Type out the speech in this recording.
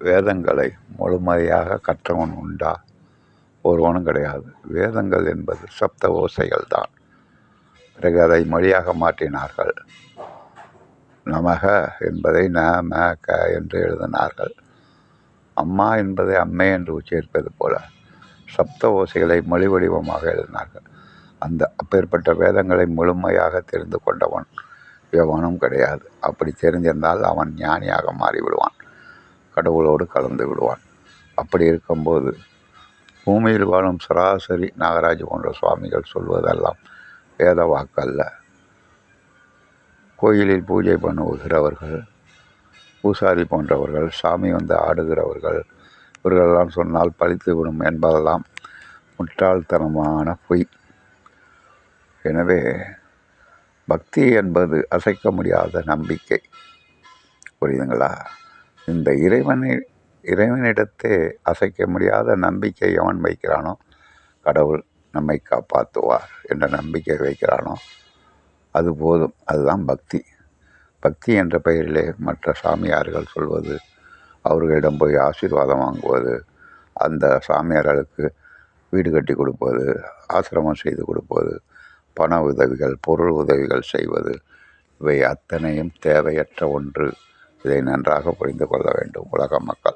வேதங்களை முழுமையாக கற்றவன் உண்டா? ஒருவனும் கிடையாது. வேதங்கள் என்பது சப்த ஓசைகள் தான். பிறகு அதை மொழியாக மாற்றினார்கள். நமக என்பதை ந ம க என்று எழுதினார்கள். அம்மா என்பதை அம்மே என்று உச்சரிப்பது போல சப்த ஓசைகளை மொழி வடிவமாக எழுதினார்கள். அந்த அப்பேற்பட்ட வேதங்களை முழுமையாக தெரிந்து கொண்டவன் எவனும் கிடையாது. அப்படி தெரிஞ்சிருந்தால் அவன் ஞானியாக மாறிவிடுவான். கடவுளோடு கலந்து விடுவான். அப்படி இருக்கும்போது பூமியில் வாழும் சராசரி நாகராஜ் போன்ற சுவாமிகள் சொல்வதெல்லாம் வேத வாக்கல்ல. கோயிலில் பூஜை பண்ணுகிறவர்கள் பூசாரி போன்றவர்கள் சாமி வந்து ஆடுகிறவர்கள் இவர்களெல்லாம் சொன்னால் பழித்து விடும் என்பதெல்லாம் முட்டாள்தனமான பொய். எனவே பக்தி என்பது அசைக்க முடியாத நம்பிக்கை. புரியுதுங்களா? இந்த இறைவனை இறைவனிடத்தே அசைக்க முடியாத நம்பிக்கை எவன் வைக்கிறானோ? கடவுள் நம்மை காப்பாற்றுவார் என்ற நம்பிக்கை வைக்கிறானோ? அது போதும். அதுதான் பக்தி. பக்தி என்ற பெயரிலே மற்ற சாமியார்கள் சொல்வது அவர்களிடம் போய் ஆசீர்வாதம் வாங்குவது அந்த சாமியார்களுக்கு வீடு கட்டி கொடுப்பது ஆசிரமம் செய்து கொடுப்பது பண உதவிகள் பொருள் உதவிகள் செய்வது இவை அத்தனையும் தேவையற்ற ஒன்று. இதை நன்றாக புரிந்து கொள்ள வேண்டும். உலக மக்கள்